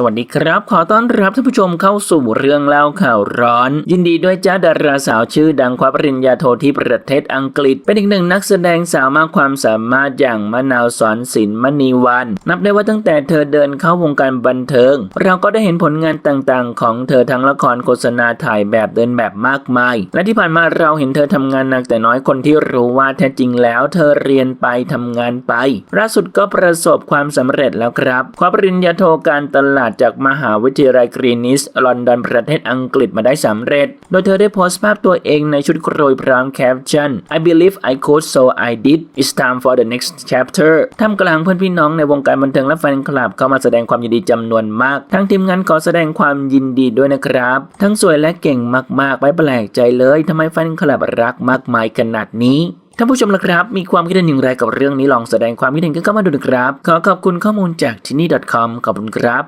สวัสดีครับ ขอต้อนรับท่านผู้ชมเข้าสู่เรื่องเล่าข่าวร้อน ยินดีด้วยจ้าดาราสาวชื่อดังคว้าปริญญาโทที่ประเทศอังกฤษ เป็นอีกหนึ่งนักแสดงสาวมากความสามารถอย่างมะนาวสอนศิลมณีวัน นับได้ว่าตั้งแต่เธอเดินเข้าวงการบันเทิง เราก็ได้เห็นผลงานต่างๆ ของเธอทั้งละครโฆษณาถ่ายแบบเดินแบบมากมาย และที่ผ่านมาเราเห็นเธอทำงานหนักแต่น้อยคนที่รู้ว่าแท้จริงแล้ว เธอเรียนไปทำงานไปล่าสุดก็ประสบความสำเร็จแล้วครับคว้าปริญญาโทการตลาดจากมหาวิทยาลัยกรีนิสลอนดอนประเทศอังกฤษมาได้สำเร็จ โดยเธอได้โพสต์ภาพตัวเองในชุดโครยพร้อมแคปชั่น I believe I could so I did it's time for the next chapter ท่ามกลางเพื่อนพี่น้องในวงการบันเทิงและแฟนคลับเข้ามาแสดงความยินดีจำนวนมาก ทั้งทีมงานขอแสดงความยินดีด้วยนะครับ ทั้งสวยและเก่งมากๆไม่แปลกใจเลยทำไมแฟนคลับรักมากมายขนาดนี้ท่านผู้ชมละครับ มีความคิดเห็นอย่างไรกับเรื่องนี้ลองแสดงความคิดเห็นกันเข้ามาดูนะครับ ขอขอบคุณข้อมูลจากที่นี่ .com ขอบคุณครับ